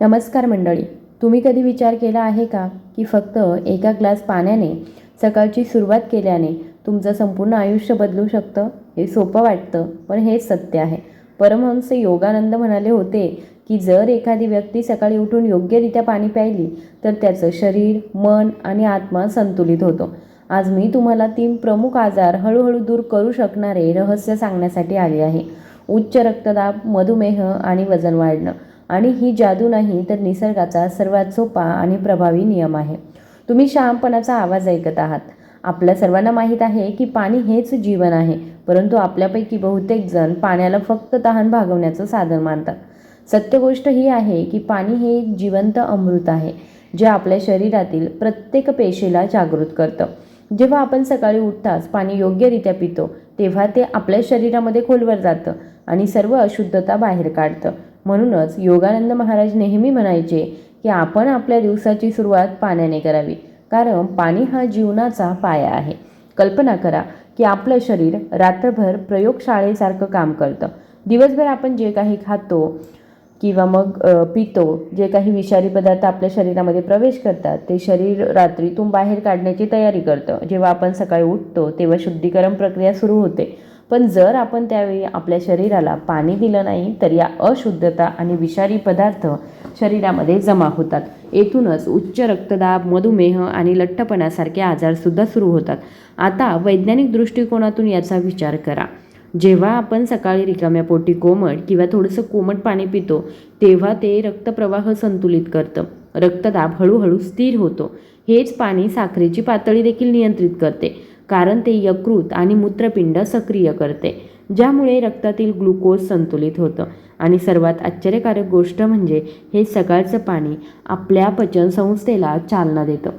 नमस्कार मंडळी तुम्ही कधी विचार केला आहे का की फक्त एका ग्लास पाण्याने सकाळची सुरुवात केल्याने तुमचं संपूर्ण आयुष्य बदलू शकतं? हे सोपं वाटतं पण हेच सत्य आहे. परमहंस योगानंद म्हणाले होते की जर एखादी व्यक्ती सकाळी उठून योग्यरित्या पाणी प्यायली तर त्याचं शरीर मन आणि आत्मा संतुलित होतो. आज मी तुम्हाला तीन प्रमुख आजार हळूहळू दूर करू शकणारे रहस्य सांगण्यासाठी आले आहे. उच्च रक्तदाब मधुमेह आणि वजन वाढणं. आणि ही जादू नाही तर निसर्गाचा सर्वात सोपा आणि प्रभावी नियम आहे. तुम्ही शहाणपणाचा आवाज ऐकत आहात. आपल्या सर्वांना माहीत आहे की पाणी हेच जीवन आहे परंतु आपल्यापैकी बहुतेक जण पाण्याला फक्त तहान भागवण्याचं साधन मानतात. सत्य गोष्ट ही आहे की पाणी हे एक जिवंत अमृत आहे जे आपल्या शरीरातील प्रत्येक पेशीला जागृत करतं. जेव्हा आपण सकाळी उठताच पाणी योग्यरित्या पितो तेव्हा ते आपल्या शरीरामध्ये खोलवर जातं आणि सर्व अशुद्धता बाहेर काढतं. म्हणूनच योगानंद महाराज नेहमी म्हणायचे की आपण आपल्या दिवसाची सुरुवात पाण्याने करावी. कारण पाणी हा जीवनाचा पाया आहे. कल्पना करा की आपलं शरीर रात्रभर प्रयोगशाळेसारखं काम करतं. दिवसभर आपण जे काही खातो किंवा मग पितो जे काही विषारी पदार्थ आपल्या शरीरामध्ये प्रवेश करतात ते शरीर रात्रीतून बाहेर काढण्याची तयारी करतं. जेव्हा आपण सकाळी उठतो तेव्हा शुद्धीकरण प्रक्रिया सुरू होते. पण जर आपण त्यावेळी आपल्या शरीराला पाणी दिलं नाही तर या अशुद्धता आणि विषारी पदार्थ शरीरामध्ये जमा होतात. येथूनच उच्च रक्तदाब मधुमेह आणि लठ्ठपणासारखे आजारसुद्धा सुरू होतात. आता वैज्ञानिक दृष्टिकोनातून याचा विचार करा. जेव्हा आपण सकाळी रिकाम्या पोटी कोमट किंवा थोडंसं कोमट पाणी पितो तेव्हा ते रक्तप्रवाह संतुलित करतं. रक्तदाब हळूहळू स्थिर होतो. हेच पाणी साखरेची पातळी देखील नियंत्रित करते. कारण ते यकृत आणि मूत्रपिंड सक्रिय करते ज्यामुळे रक्तातील ग्लुकोज संतुलित होतं. आणि सर्वात आश्चर्यकारक गोष्ट म्हणजे हे सकाळचं पाणी आपल्या पचनसंस्थेला चालना देतं.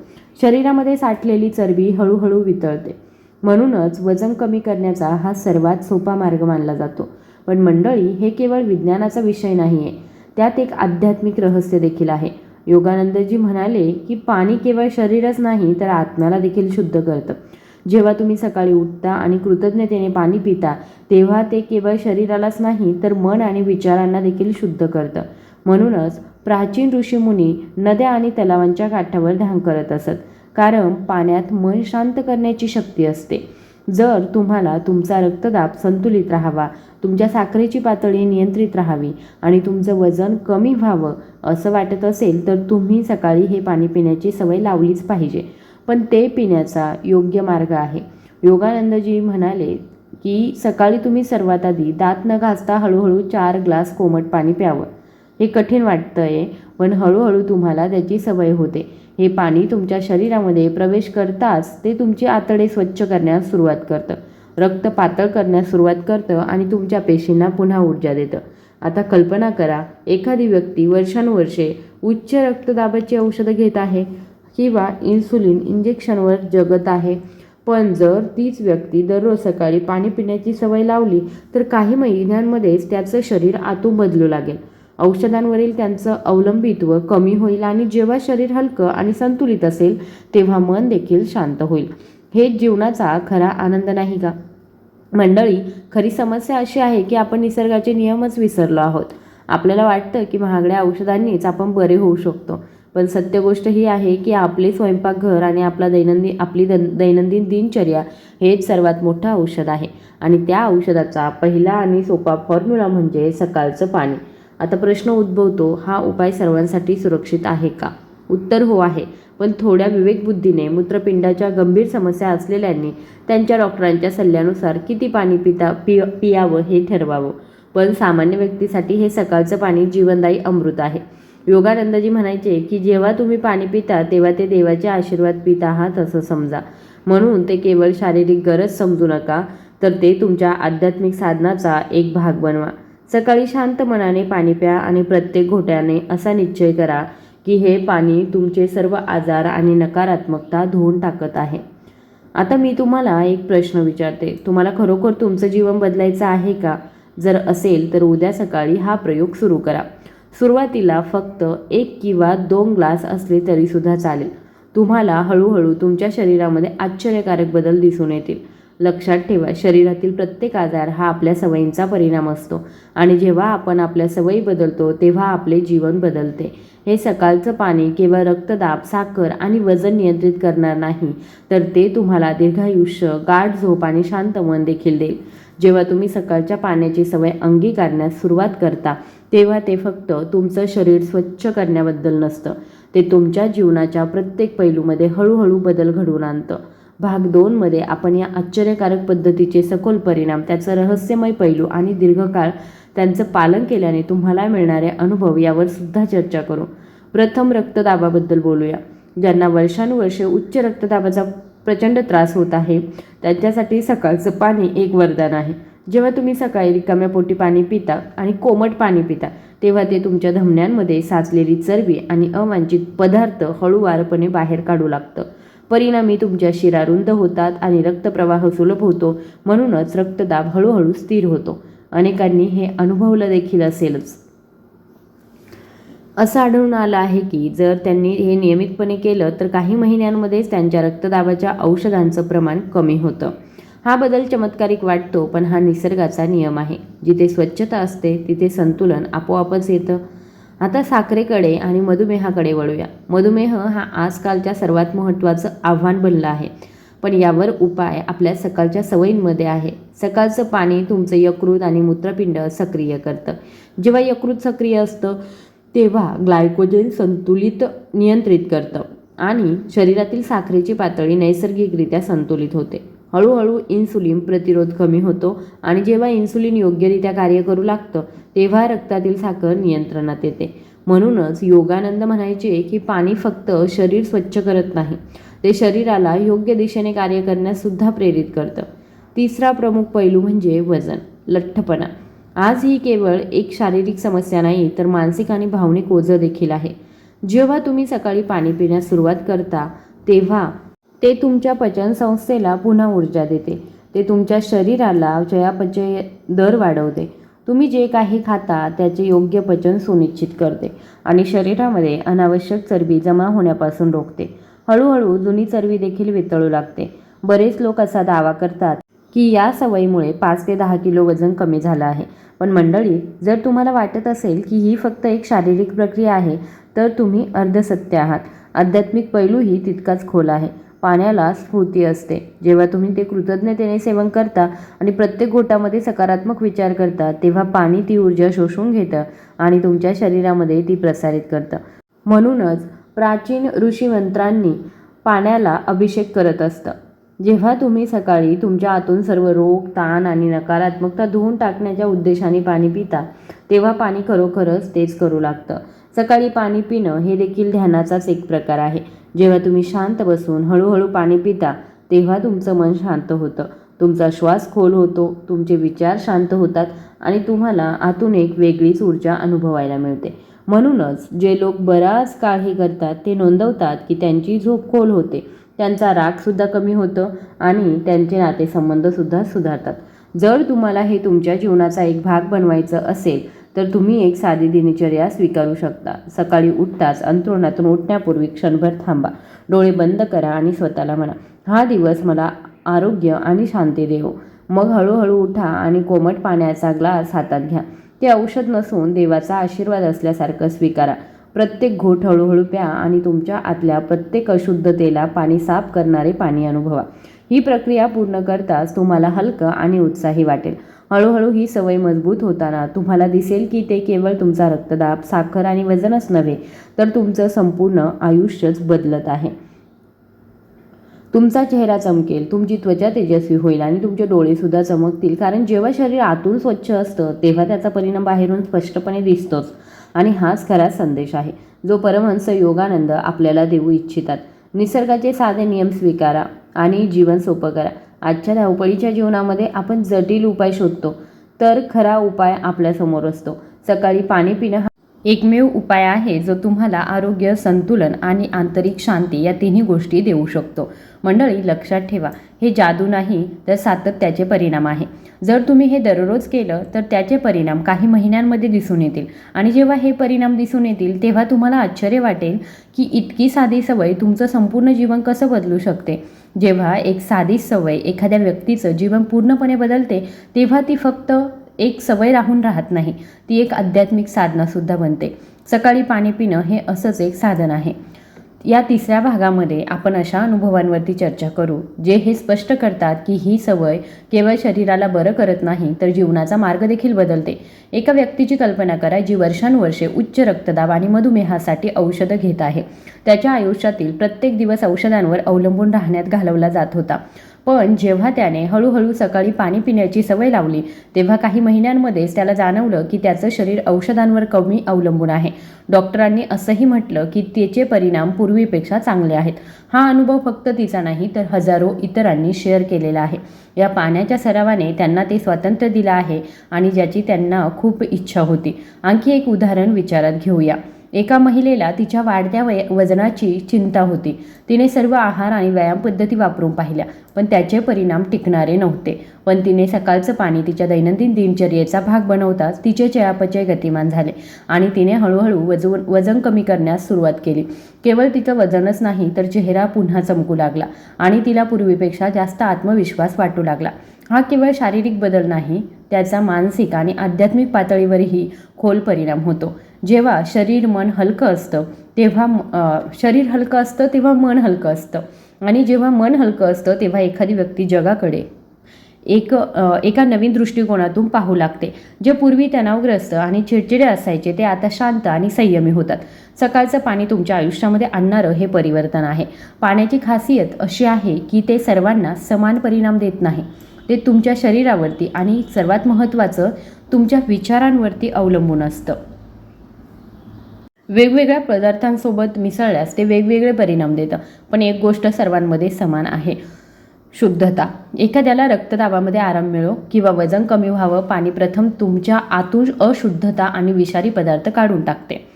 शरीरामध्ये साठलेली चरबी हळूहळू वितळते. म्हणूनच वजन कमी करण्याचा हा सर्वात सोपा मार्ग मानला जातो. पण मंडळी हे केवळ विज्ञानाचा विषय नाही आहे त्यात एक आध्यात्मिक रहस्य देखील आहे. योगानंदजी म्हणाले की पाणी केवळ शरीरच नाही तर आत्म्याला देखील शुद्ध करतं. जेव्हा तुम्ही सकाळी उठता आणि कृतज्ञतेने पाणी पिता तेव्हा ते केवळ शरीरालाच नाही तर मन आणि विचारांना देखील शुद्ध करतं. म्हणूनच प्राचीन ऋषीमुनी नद्या आणि तलावांच्या काठावर ध्यान करत असत. कारण पाण्यात मन शांत करण्याची शक्ती असते. जर तुम्हाला तुमचा रक्तदाब संतुलित राहावा तुमच्या साखरेची पातळी नियंत्रित राहावी आणि तुमचं वजन कमी व्हावं असं वाटत असेल तर तुम्ही सकाळी हे पाणी पिण्याची सवय लावलीच पाहिजे. पण ते पिण्याचा योग्य मार्ग आहे. योगानंदजी म्हणाले की सकाळी तुम्ही सर्वात आधी दात न घासता हळूहळू चार ग्लास कोमट पाणी प्यावं. हे कठीण वाटतं आहे पण हळूहळू तुम्हाला त्याची सवय होते. हे पाणी तुमच्या शरीरामध्ये प्रवेश करताच ते तुमची आतडे स्वच्छ करण्यास सुरुवात करतं. रक्त पातळ करण्यास सुरुवात करतं आणि तुमच्या पेशींना पुन्हा ऊर्जा देतं. आता कल्पना करा एखादी व्यक्ती वर्षानुवर्षे उच्च रक्तदाबाची औषधं घेत आहे. किंवा इन्सुलिन इंजेक्शनवर जगत आहे. पण जर तीच व्यक्ती दररोज सकाळी पाणी पिण्याची सवय लावली तर काही महिन्यांमध्येच त्याचं शरीर आतून बदलू लागेल. औषधांवरील त्यांचं अवलंबित्व कमी होईल आणि जेव्हा शरीर हलकं आणि संतुलित असेल तेव्हा मन देखील शांत होईल. हेच जीवनाचा खरा आनंद नाही का? मंडळी खरी समस्या अशी आहे की आपण निसर्गाचे नियमच विसरलो आहोत. आपल्याला वाटतं की महागड्या औषधांनीच आपण बरे होऊ शकतो. पण सत्य गोष्ट ही आहे की आपले स्वयंपाकघर आणि आपला दैनंदिन आपली दैन दैनंदिन दिनचर्या हेच सर्वात मोठं औषध आहे. आणि त्या औषधाचा पहिला आणि सोपा फॉर्म्युला म्हणजे सकाळचं पाणी. आता प्रश्न उद्भवतो हा उपाय सर्वांसाठी सुरक्षित आहे का? उत्तर हो आहे. पण थोड्या विवेकबुद्धीने मूत्रपिंडाच्या गंभीर समस्या असलेल्यांनी त्यांच्या डॉक्टरांच्या सल्ल्यानुसार किती पाणी पिता पि पियावं हे ठरवावं. पण सामान्य व्यक्तीसाठी हे सकाळचं पाणी जीवनदायी अमृत आहे. योगानंदजी म्हणायचे की जेव्हा तुम्ही पाणी पिता तेव्हा ते देवाचे आशीर्वाद पित आहात असं समजा. म्हणून ते केवळ शारीरिक गरज समजू नका तर ते तुमच्या आध्यात्मिक साधनाचा एक भाग बनवा. सकाळी शांत मनाने पाणी प्या आणि प्रत्येक घोट्याने असा निश्चय करा की हे पाणी तुमचे सर्व आजार आणि नकारात्मकता धुवून टाकत आहे. आता मी तुम्हाला एक प्रश्न विचारते. तुम्हाला खरोखर तुमचं जीवन बदलायचं आहे का? जर असेल तर उद्या सकाळी हा प्रयोग सुरू करा. सुरुवातीला फक्त एक किंवा दोन ग्लास असले तरीसुद्धा चालेल. तुम्हाला हळूहळू तुमच्या शरीरामध्ये आश्चर्यकारक बदल दिसून येतील. लक्षात ठेवा शरीरातील प्रत्येक आजार हा आपल्या सवयींचा परिणाम असतो आणि जेव्हा आपण आपल्या सवयी बदलतो तेव्हा आपले जीवन बदलते. हे सकाळचं पाणी केवळ रक्तदाब साखर आणि वजन नियंत्रित करणार नाही तर ते तुम्हाला दीर्घायुष्य गाढ झोप आणि शांत मन देखील देईल. जेव्हा तुम्ही सकाळच्या पाण्याची सवय अंगीकारण्यास सुरुवात करता तेव्हा ते फक्त तुमचं शरीर स्वच्छ करण्याबद्दल नसतं. ते तुमच्या जीवनाच्या प्रत्येक पैलूमध्ये हळूहळू बदल घडवून आणतं. भाग दोनमध्ये आपण या आश्चर्यकारक पद्धतीचे सखोल परिणाम त्याचं रहस्यमय पैलू आणि दीर्घकाळ त्यांचं पालन केल्याने तुम्हाला मिळणारे अनुभव यावर सुद्धा चर्चा करू. प्रथम रक्तदाबाबद्दल बोलूया. ज्यांना वर्षानुवर्षे उच्च रक्तदाबाचा प्रचंड त्रास होत आहे त्यांच्यासाठी सकाळचं पाणी एक वरदान आहे. जेव्हा तुम्ही सकाळी रिकाम्या पोटी पाणी पिता आणि कोमट पाणी पिता तेव्हा ते तुमच्या धमन्यांमध्ये साचलेली चरबी आणि अवांछित पदार्थ हळूवारपणे बाहेर काढू लागतं. परिणामी तुमच्या शिरा रुंद होतात आणि रक्तप्रवाह सुलभ होतो म्हणूनच रक्तदाब हळूहळू स्थिर होतो. अनेकांनी हे अनुभवलं देखील असेलच. असं आढळून आलं आहे की जर त्यांनी हे नियमितपणे केलं तर काही महिन्यांमध्येच त्यांच्या रक्तदाबाच्या औषधांचं प्रमाण कमी होतं. हा बदल चमत्कारिक वाटतो पण हा निसर्गाचा नियम आहे. जिथे स्वच्छता असते तिथे संतुलन आपोआपच येतं. आता साखरेकडे आणि मधुमेहाकडे वळूया. मधुमेह हा आजकालच्या सर्वात महत्त्वाचं आव्हान बनलं आहे. पण यावर उपाय आपल्या सकाळच्या सवयींमध्ये आहे. सकाळचं पाणी तुमचं यकृत आणि मूत्रपिंड सक्रिय करतं. जेव्हा यकृत सक्रिय असतं तेव्हा ग्लायकोजेन संतुलित नियंत्रित करतं. आणि शरीरातील साखरेची पातळी नैसर्गिकरित्या संतुलित होते. हळूहळू इन्सुलिन प्रतिरोध कमी होतो आणि जेव्हा इन्सुलिन योग्यरित्या कार्य करू लागतं तेव्हा रक्तातील साखर नियंत्रणात येते. म्हणूनच योगानंद म्हणायचे की पाणी फक्त शरीर स्वच्छ करत नाही ते शरीराला योग्य दिशेने कार्य करण्याससुद्धा प्रेरित करतं. तिसरा प्रमुख पैलू म्हणजे वजन लठ्ठपणा. आज ही केवळ एक शारीरिक समस्या नाही तर मानसिक आणि भावनिक ओझं देखील आहे. जेव्हा तुम्ही सकाळी पाणी पिण्यास सुरुवात करता तेव्हा ते तुमच्या पचनसंस्थेला पुन्हा ऊर्जा देते. ते तुमच्या शरीराला चयापचय दर वाढवते. तुम्ही जे काही खाता त्याचे योग्य पचन सुनिश्चित करते आणि शरीरामध्ये अनावश्यक चरबी जमा होण्यापासून रोखते. हळूहळू जुनी चरबी देखील वितळू लागते. बरेच लोक असा दावा करतात की या सवयीमुळे पाच ते दहा किलो वजन कमी झालं आहे. पण मंडळी जर तुम्हाला वाटत असेल की ही फक्त एक शारीरिक प्रक्रिया आहे तर तुम्ही अर्धसत्य आहात. आध्यात्मिक पैलूही तितकाच खोल आहे. पाण्याला स्फूर्ती असते. जेव्हा तुम्ही ते कृतज्ञतेने सेवन करता आणि प्रत्येक घोटामध्ये सकारात्मक विचार करता तेव्हा पाणी ती ऊर्जा शोषून घेतं आणि तुमच्या शरीरामध्ये ती प्रसारित करतं. म्हणूनच प्राचीन ऋषीमंत्रांनी पाण्याला अभिषेक करत असतं. जेव्हा तुम्ही सकाळी तुमच्या आतून सर्व रोग ताण आणि नकारात्मकता धुवून टाकण्याच्या उद्देशाने पाणी पिता तेव्हा पाणी खरोखरच तेच करू लागतं. सकाळी पाणी पिणं हे देखील ध्यानाचाच एक प्रकार आहे. जेव्हा तुम्ही शांत बसून हळूहळू पाणी पिता तेव्हा तुमचं मन शांत होतं. तुमचा श्वास खोल होतो तुमचे विचार शांत होतात आणि तुम्हाला आतून एक वेगळीच ऊर्जा अनुभवायला मिळते. म्हणूनच जे लोक बराच काळ हे करतात ते नोंदवतात की त्यांची झोप खोल होते. त्यांचा रागसुद्धा कमी होतं आणि त्यांचे नातेसंबंधसुद्धा सुधारतात. जर तुम्हाला हे तुमच्या जीवनाचा एक भाग बनवायचं असेल तर तुम्ही एक साधी दिनचर्या स्वीकारू शकता. सकाळी उठताच अंथरुणातून उठण्यापूर्वी क्षणभर थांबा. डोळे बंद करा आणि स्वतःला म्हणा हा दिवस मला आरोग्य आणि शांती देव. मग हळूहळू उठा आणि कोमट पाण्याचा ग्लास हातात घ्या. ते औषध नसून देवाचा आशीर्वाद असल्यासारखं स्वीकारा. प्रत्येक घोट हळूहळू प्या आणि तुमच्या आतल्या प्रत्येक अशुद्धतेला पाणी साफ करणारे पाणी अनुभवा. ही प्रक्रिया पूर्ण करताच तुम्हाला हलकं आणि उत्साही वाटेल. हळूहळू ही सवय मजबूत होताना तुम्हाला दिसेल की ते केवळ तुमचा रक्तदाब साखर आणि वजनच नव्हे तर तुमचं संपूर्ण आयुष्यच बदलत आहे. तुमचा चेहरा चमकेल तुमची त्वचा तेजस्वी होईल आणि तुमचे डोळेसुद्धा चमकतील कारण जेव्हा शरीर आतून स्वच्छ असतं तेव्हा त्याचा परिणाम बाहेरून स्पष्टपणे दिसतोच. आणि हाच खरा संदेश आहे जो परमहंस योगानंद आपल्याला देऊ इच्छितात. निसर्गाचे साधे नियम स्वीकारा आणि जीवन सोपं करा. आजच्या धावपळीच्या जीवनामध्ये आपण जटिल उपाय शोधतो तर खरा उपाय आपल्यासमोर असतो. सकाळी पाणी पिणं हा एकमेव उपाय आहे जो तुम्हाला आरोग्य संतुलन आणि आंतरिक शांती या तिन्ही गोष्टी देऊ शकतो. मंडळी लक्षात ठेवा हे जादू नाही तर सातत्याचे परिणाम आहे. जर तुम्ही हे दररोज केलं तर त्याचे परिणाम काही महिन्यांमध्ये दिसून येतील. आणि जेव्हा हे परिणाम दिसून येतील तेव्हा तुम्हाला आश्चर्य वाटेल की इतकी साधी सवय तुमचं संपूर्ण जीवन कसं बदलू शकते. जेव्हा एक साधी सवय एखाद्या व्यक्तीचं जीवन पूर्णपणे बदलते तेव्हा ती फक्त एक सवय राहून राहत नाही. ती एक आध्यात्मिक साधनासुद्धा बनते. सकाळी पाणी पिणं हे असंच एक साधन आहे. या तिसऱ्या भागामध्ये आपण अशा अनुभवांवरती चर्चा करू जे हे स्पष्ट करतात की ही सवय केवळ शरीराला बरं करत नाही तर जीवनाचा मार्ग देखील बदलते. एका व्यक्तीची कल्पना करा जी वर्षानुवर्षे उच्च रक्तदाब आणि मधुमेहासाठी औषधं घेत आहे. त्याच्या आयुष्यातील प्रत्येक दिवस औषधांवर अवलंबून राहण्यात घालवला जात होता. पण जेव्हा त्याने हळूहळू सकाळी पाणी पिण्याची सवय लावली तेव्हा काही महिन्यांमध्येच त्याला जाणवलं की त्याचं शरीर औषधांवर कमी अवलंबून आहे. डॉक्टरांनी असंही म्हटलं की त्याचे परिणाम पूर्वीपेक्षा चांगले आहेत. हा अनुभव फक्त तिचा नाही तर हजारो इतरांनी शेअर केलेला आहे. या पाण्याच्या सरावाने त्यांना ते स्वातंत्र्य दिलं आहे आणि ज्याची त्यांना खूप इच्छा होती. आणखी एक उदाहरण विचारात घेऊया. एका महिलेला तिच्या वाढत्या वय वजनाची चिंता होती. तिने सर्व आहार आणि व्यायाम पद्धती वापरून पाहिल्या पण त्याचे परिणाम टिकणारे नव्हते. पण तिने सकाळचं पाणी तिच्या दैनंदिन दिनचर्येचा भाग बनवताच तिचे चयापचय गतिमान झाले आणि तिने हळूहळू वजन वजन कमी करण्यास सुरुवात केली. केवळ तिचं वजनच नाही तर चेहरा पुन्हा चमकू लागला आणि तिला पूर्वीपेक्षा जास्त आत्मविश्वास वाटू लागला. हा केवळ शारीरिक बदल नाही त्याचा मानसिक आणि आध्यात्मिक पातळीवरही खोल परिणाम होतो. जेव्हा शरीर मन हलकं असतं तेव्हा शरीर हलकं असतं तेव्हा मन हलकं असतं. आणि जेव्हा मन हलकं असतं तेव्हा एखादी व्यक्ती जगाकडे एक एका नवीन दृष्टिकोनातून पाहू लागते. जे पूर्वी तणावग्रस्त आणि चिडचिडे असायचे ते आता शांत आणि संयमी होतात. सकाळचं पाणी तुमच्या आयुष्यामध्ये आणणारं हे परिवर्तन आहे. पाण्याची खासियत अशी आहे की ते सर्वांना समान परिणाम देत नाही. ते तुमच्या शरीरावरती आणि सर्वात महत्त्वाचं तुमच्या विचारांवरती अवलंबून असतं. वेगवेगळ्या पदार्थांसोबत मिसळल्यास ते वेगवेगळे परिणाम देतं. पण एक गोष्ट सर्वांमध्ये समान आहे. शुद्धता. एखाद्याला रक्तदाबामध्ये आराम मिळो किंवा वजन कमी व्हावं पाणी प्रथम तुमच्या आतून अशुद्धता आणि विषारी पदार्थ काढून टाकते.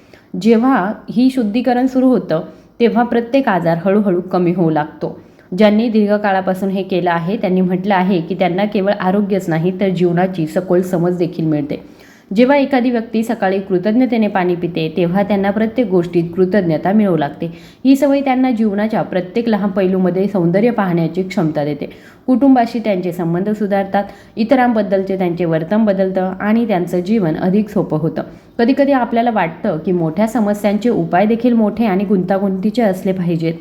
जेव्हा ही शुद्धीकरण सुरू होतं तेव्हा प्रत्येक आजार हळूहळू कमी होऊ लागतो. ज्यांनी दीर्घकाळापासून हे केलं आहे त्यांनी म्हटलं आहे की त्यांना केवळ आरोग्यच नाही तर जीवनाची सखोल समज देखील मिळते. जेव्हा एखादी व्यक्ती सकाळी कृतज्ञतेने पाणी पिते तेव्हा त्यांना प्रत्येक गोष्टीत कृतज्ञता मिळू लागते. ही सवय त्यांना जीवनाच्या प्रत्येक लहान पैलूमध्ये सौंदर्य पाहण्याची क्षमता देते. कुटुंबाशी त्यांचे संबंध सुधारतात इतरांबद्दलचे त्यांचे वर्तन बदलतं आणि त्यांचं जीवन अधिक सोपं होतं. कधीकधी आपल्याला वाटतं की मोठ्या समस्यांचे उपाय देखील मोठे आणि गुंतागुंतीचे असले पाहिजेत.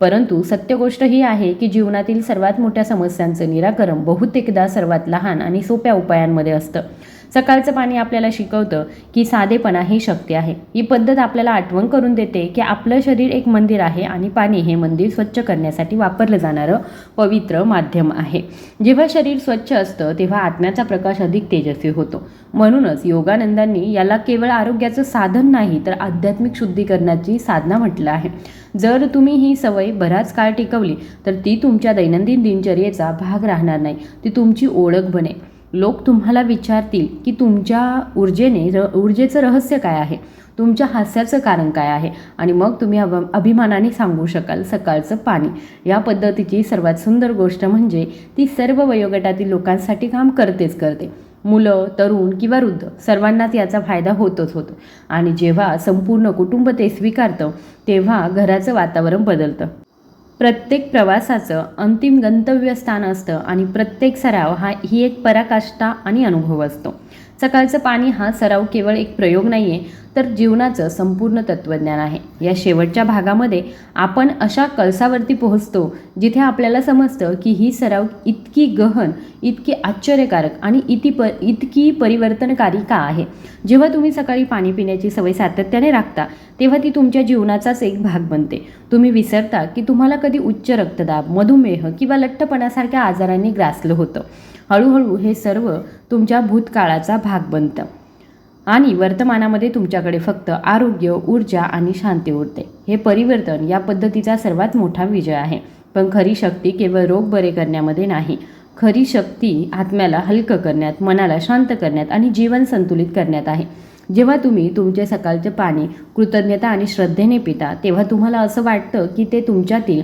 परंतु सत्य गोष्ट ही आहे की जीवनातील सर्वात मोठ्या समस्यांचं निराकरण बहुतेकदा सर्वात लहान आणि सोप्या उपायांमध्ये असतं. सकाळचं पाणी आपल्याला शिकवतं की साधेपणा ही शक्ती आहे. ही पद्धत आपल्याला आठवण करून देते की आपलं शरीर एक मंदिर आहे आणि पाणी हे मंदिर स्वच्छ करण्यासाठी वापरलं जाणारं पवित्र माध्यम आहे. जेव्हा शरीर स्वच्छ असतं तेव्हा आत्म्याचा प्रकाश अधिक तेजस्वी होतो. म्हणूनच योगानंदांनी याला केवळ आरोग्याचं साधन नाही तर आध्यात्मिक शुद्धीकरणाची साधना म्हटलं आहे. जर तुम्ही ही सवय बराच काळ टिकवली तर ती तुमच्या दैनंदिन दिनचर्येचा भाग राहणार नाही. ती तुमची ओळख बनेल. लोक तुम्हाला विचारतील की तुमच्या ऊर्जेने र ऊर्जेचं रहस्य काय आहे? तुमच्या हास्याचं कारण काय आहे? आणि मग तुम्ही अभ अभिमानाने सांगू शकाल सकाळचं पाणी. या पद्धतीची सर्वात सुंदर गोष्ट म्हणजे ती सर्व वयोगटातील लोकांसाठी काम करतेच करते. मुलं तरुण किंवा वृद्ध सर्वांनाच याचा फायदा होतोच होतो. आणि जेव्हा संपूर्ण कुटुंब ते स्वीकारतं तेव्हा घराचं वातावरण बदलतं. प्रत्येक प्रवासाचं अंतिम गंतव्यस्थान असतं आणि प्रत्येक सराव हा ही एक पराकाष्ठा आणि अनुभव असतो. सकाळचं पाणी हा सराव केवळ एक प्रयोग नाही आहे तर जीवनाचं संपूर्ण तत्त्वज्ञान आहे. या शेवटच्या भागामध्ये आपण अशा कळसावरती पोहोचतो जिथे आपल्याला समजतं की ही सराव इतकी गहन इतकी आश्चर्यकारक आणि इति प इतकी परिवर्तनकारी का आहे? जेव्हा तुम्ही सकाळी पाणी पिण्याची सवय सातत्याने राखता तेव्हा ती तुमच्या जीवनाचाच एक भाग बनते. तुम्ही विसरता की तुम्हाला कधी उच्च रक्तदाब मधुमेह किंवा लठ्ठपणासारख्या आजारांनी ग्रासलं होतं. हळूहळू हे सर्व तुमच्या भूतकाळाचा भाग बनतं. आणि वर्तमानामध्ये तुमच्याकडे फक्त आरोग्य ऊर्जा आणि शांती उरते. हे परिवर्तन या पद्धतीचा सर्वात मोठा विजय आहे. पण खरी शक्ती केवळ रोग बरे करण्यामध्ये नाही. खरी शक्ती आत्म्याला हलकं करण्यात मनाला शांत करण्यात आणि जीवन संतुलित करण्यात आहे. जेव्हा तुम्ही तुमचे सकाळचे पाणी कृतज्ञता आणि श्रद्धेने पिता तेव्हा तुम्हाला असं वाटतं की ते तुमच्यातील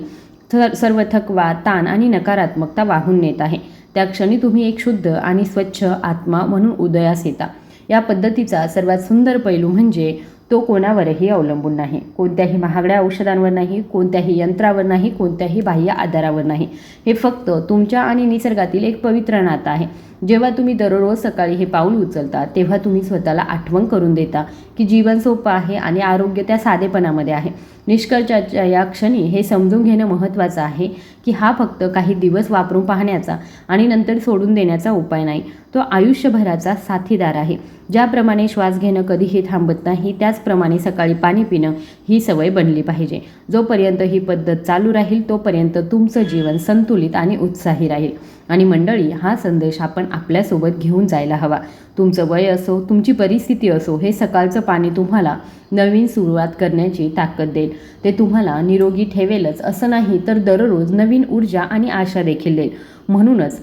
थ- सर्व थकवा ताण आणि नकारात्मकता वाहून नेत आहे. त्या क्षणी तुम्ही एक शुद्ध आणि स्वच्छ आत्मा म्हणून उदयास येता. या पद्धतीचा सर्वात सुंदर पैलू म्हणजे तो कोणावरही अवलंबून नाही. कोणत्याही महागड्या औषधांवर नाही कोणत्याही यंत्रावर नाही कोणत्याही बाह्य आधारावर नाही. हे फक्त तुमच्या आणि निसर्गातील एक पवित्र नातं आहे. जेव्हा तुम्ही दररोज सकाळी हे पाऊल उचलता तेव्हा तुम्ही स्वतःला आठवण करून देता की जीवन सोपं आहे आणि आरोग्य त्या साधेपणामध्ये आहे. निष्कर्षाच्या या क्षणी हे समजून घेणं महत्त्वाचं आहे की हा फक्त काही दिवस वापरून पाहण्याचा आणि नंतर सोडून देण्याचा उपाय नाही. तो आयुष्यभराचा साथीदार आहे. ज्याप्रमाणे श्वास घेणं कधीही थांबत नाही त्याचप्रमाणे सकाळी पाणी पिणं ही सवय बनली पाहिजे. जोपर्यंत ही पद्धत चालू राहील तोपर्यंत तुमचं जीवन संतुलित आणि उत्साही राहील. आणि मंडळी हा संदेश आपण आपल्यासोबत घेऊन जायला हवा. तुमचं वय असो तुमची परिस्थिती असो हे सकाळचं पाणी तुम्हाला नवीन सुरुवात करण्याची ताकद देईल. ते तुम्हाला निरोगी ठेवेलच. असं नाही तर दररोज नवीन ऊर्जा आणि आशा देखील देईल. म्हणूनच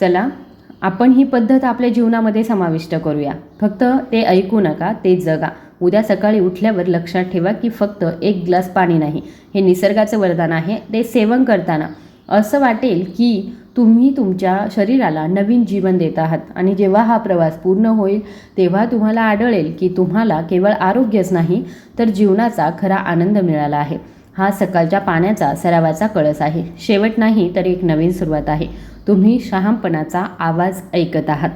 चला आपण ही पद्धत आपल्या जीवनामध्ये समाविष्ट करूया. फक्त ते ऐकू नका ते जगा. उद्या सकाळी उठल्यावर लक्षात ठेवा की फक्त एक ग्लास पाणी नाही. हे निसर्गाचं वरदान आहे. ते सेवन करताना. असं वाटेल की तुम्ही तुमच्या शरीराला नवीन जीवन देत आहात आणि जेव्हा हा प्रवास पूर्ण होईल तेव्हा तुम्हाला आढळेल की तुम्हाला केवळ आरोग्यच नाही तर जीवनाचा खरा आनंद मिळाला आहे. हा सकाळच्या पाण्याचा सरावाचा कळस आहे. शेवट नाही तर एक नवीन सुरुवात आहे. तुम्ही शहामपणाचा आवाज ऐकत आहात.